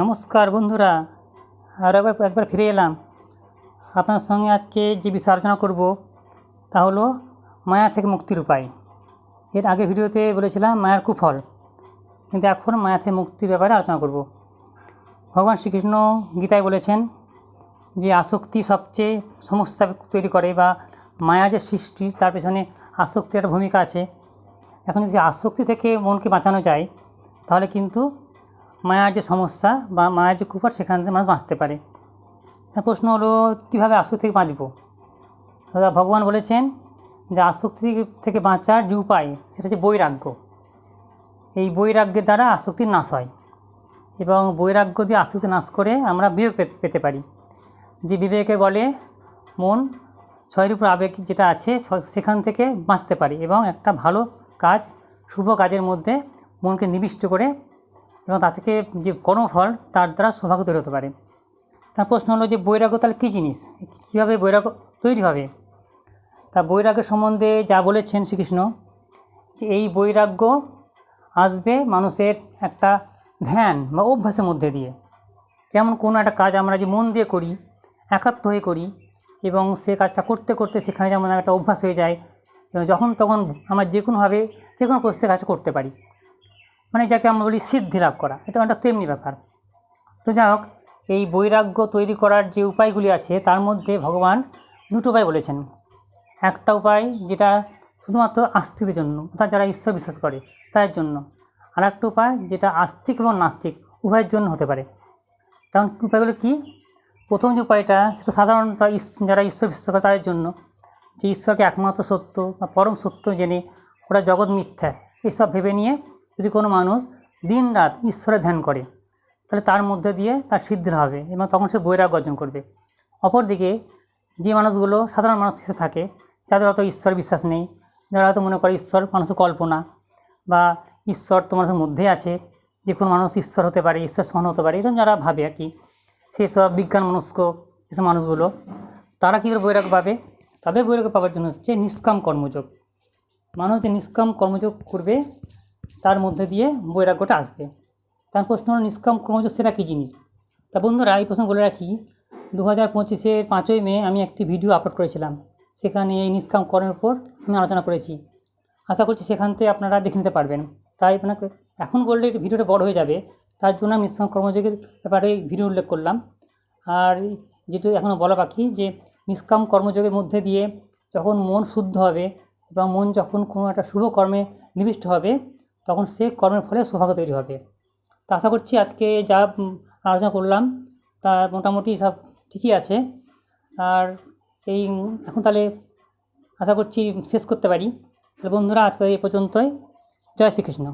নমস্কার বন্ধুরা, আর একবার একবার ফিরে এলাম। আপনার সঙ্গে আজকে যে বিষয় আলোচনা করব, তা হলো মায়া থেকে মুক্তির উপায়। এর আগে ভিডিওতে বলেছিলাম মায়ার কুফল, কিন্তু এখন মায়া থেকে মুক্তির ব্যাপারে আলোচনা করব। ভগবান শ্রীকৃষ্ণ গীতায় বলেছেন যে আসক্তি সবচেয়ে সমস্যা তৈরি করে বা মায়া যে সৃষ্টি, তার পেছনে আসক্তির একটা ভূমিকা আছে। এখন যদি আসক্তি থেকে মনকে বাঁচানো যায়, তাহলে কিন্তু মায়ার যে সমস্যা বা মায়ার যে কুপার সেখান থেকে মানুষ বাঁচতে পারে। প্রশ্ন হলো, কীভাবে আসক্তি থেকে বাঁচবো? দাদা, ভগবান বলেছেন যে আসক্তি থেকে বাঁচার যে উপায়, সেটা হচ্ছে বৈরাগ্য। এই বৈরাগ্যের দ্বারা আসক্তির নাশ হয় এবং বৈরাগ্য দিয়ে আসক্তি নাশ করে আমরা বিবেক পেতে পারি। যে বিবেকে বলে, মন ছয়ের উপর আবেগ যেটা আছে সেখান থেকে বাঁচতে পারি এবং একটা ভালো কাজ, শুভ কাজের মধ্যে মনকে নিবিষ্ট করে এবং তা থেকে যে কর্মফল তার দ্বারা সৌভাগ্য তৈরি হতে পারে। তার প্রশ্ন হলো যে বৈরাগ্য তাহলে কী জিনিস? কীভাবে বৈরাগ্য তৈরি হবে? তা বৈরাগ্য সম্বন্ধে যা বলেছেন শ্রীকৃষ্ণ, যে এই বৈরাগ্য আসবে মানুষের একটা ধ্যান বা অভ্যাসের মধ্যে দিয়ে। যেমন কোনো একটা কাজ আমরা যে মন দিয়ে করি, একাত্ম হয়ে করি এবং সে কাজটা করতে করতে সেখানে যেমন একটা অভ্যাস হয়ে যায়, এবং যখন তখন আমরা যে কোনোভাবে যে কোনো পরিস্থিতি কাজ করতে পারি। মানে যাকে আমরা বলি সিদ্ধি লাভ করা। এটা একটা তেমনি ব্যাপার। তো যাই হোক, এই বৈরাগ্য তৈরি করার যে উপায়গুলি আছে, তার মধ্যে ভগবান দুটো উপায় বলেছেন। একটা উপায় যেটা শুধুমাত্র আস্তিকদের জন্য, অর্থাৎ যারা ঈশ্বর বিশ্বাস করে, তাদের জন্য। আর একটা উপায় যেটা আস্তিক এবং নাস্তিক, উভয়ের জন্য হতে পারে। কারণ উপায়গুলো কী? প্রথম যে উপায়টা, সেটা সাধারণত যারা ঈশ্বর বিশ্বাস করে, তাদের জন্য। যে ঈশ্বরকে একমাত্র সত্য বা পরম সত্য জেনে ওরা জগৎ মিথ্যা, এসব ভেবে নিয়ে যদি কোনো মানুষ দিন রাত ঈশ্বরের ধ্যান করে, তাহলে তার মধ্যে দিয়ে তার সিদ্ধি হবে এবং তখন সে বৈরাগ্য অর্জন করবে। অপরদিকে যে মানুষগুলো সাধারণ মানুষ হিসেবে থাকে, যাদের অত ঈশ্বর বিশ্বাস নেই, যারা হয়তো মনে করে ঈশ্বর মানুষের কল্পনা বা ঈশ্বর তো মানুষের মধ্যেই আছে, যে কোনো মানুষ ঈশ্বর হতে পারে, ঈশ্বর সমান হতে পারে, এরকম যারা ভাবে আর কি, সেই সব বিজ্ঞান মনস্ক এসব মানুষগুলো, তারা কী করে বৈরাগ্য পাবে? তাদের বৈরাগ্য পাওয়ার জন্য হচ্ছে নিষ্কাম কর্মযোগ। মানুষ যে নিষ্কাম কর্মযোগ করবে তার মধ্যে দিয়ে বৈরাগ্যটা আসবে। তার প্রশ্ন হলো নিষ্কাম কর্মযোগ সেটা কী জিনিস? তা বন্ধুরা, এই প্রশ্ন বলে রাখি দু হাজার পঁচিশের পাঁচই মে আমি একটি ভিডিও আপলোড করেছিলাম। সেখানে এই নিষ্কাম কর্মের উপর আমি আলোচনা করেছি। আশা করছি সেখান থেকে আপনারা দেখে নিতে পারবেন। তাই আপনাকে, এখন বললে ভিডিওটা বড় হয়ে যাবে, তার জন্য আমি নিষ্কাম কর্মযোগের ব্যাপারে ভিডিও উল্লেখ করলাম। আর যেটু এখনও বলা বাকি যে নিষ্কাম কর্মযোগের মধ্যে দিয়ে যখন মন শুদ্ধ হবে এবং মন যখন কোনো একটা শুভ কর্মে নিবিষ্ট হবে তখন সে কর্মের ফলে সৌভাগ্য তৈরি হবে। তা আশা করছি আজকে যা আলোচনা করলাম, তা মোটামুটি সব ঠিকই আছে। আর এই এখন তাহলে আশা করছি শেষ করতে পারি। তাহলে বন্ধুরা আজকে এই পর্যন্তই। জয় শ্রীকৃষ্ণ।